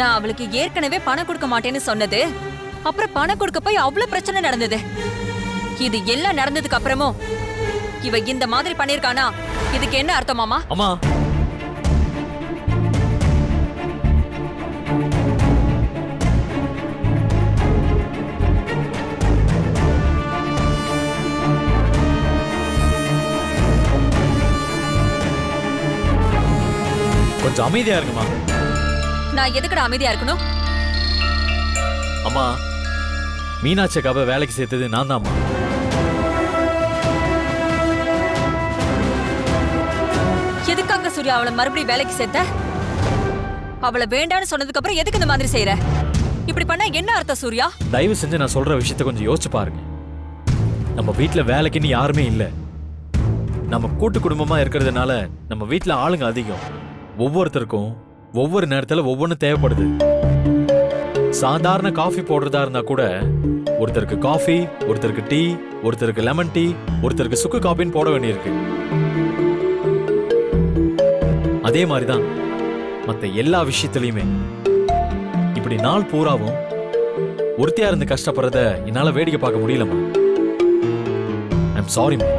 நான் அவளுக்கு ஏற்கனவே பணம் கொடுக்க மாட்டேன்னு சொன்னது. அப்புறம் பணம் கொடுக்க போய் அவ்வளவு பிரச்சனை நடந்தது. இது எல்லாம் நடந்ததுக்கு அப்புறமும் இவ இந்த மாதிரி பண்ணிருக்கானா? இதுக்கு என்ன அர்த்தமாமா அம்மா. கொஞ்சம் அமைதியா இருக்குமா நான் எதுக்குடா அமைதியா இருக்கணும்? அம்மா மீனாட்சி அக்காவை வேலைக்கு சேர்த்தது நான் தான்மா எதுக்காக சூர்யா அவளை மறுபடியும் வேலைக்கு சேர்த்த? அவளை வேண்டான்னு சொன்னதுக்கு அப்புறம் எதுக்கு இந்த மாதிரி செய்யற இப்படி பண்ணா என்ன அர்த்தம் சூர்யா? தயவு செஞ்சு நான் சொல்ற விஷயத்த கொஞ்சம் யோசிச்சு பாருங்க. நம்ம வீட்ல வேலைக்குன்னு யாருமே இல்ல. நம்ம கூட்டு குடும்பமா இருக்கிறதுனால நம்ம வீட்ல ஆளுங்க அதிகம். ஒவ்வொருத்தருக்கும் ஒவ்வொரு நேரத்துல ஒவ்வொன்றும் தேவைப்படுது. சாதாரண காஃபி போடுறதா இருந்தா கூட ஒருத்தருக்கு காஃபி ஒருத்தருக்கு டீ ஒருத்தருக்கு லெமன் டீ ஒருத்தருக்கு சுக்கு காஃபின்னு போட வேண்டியிருக்கு. அதே மாதிரிதான் மற்ற எல்லா விஷயத்துலையுமே. இப்படி நாள் பூராவும் ஒருத்தியா இருந்து கஷ்டப்படுறத என்னால வேடிக்கை பார்க்க முடியலம்மா. ஐம் சாரிம்மா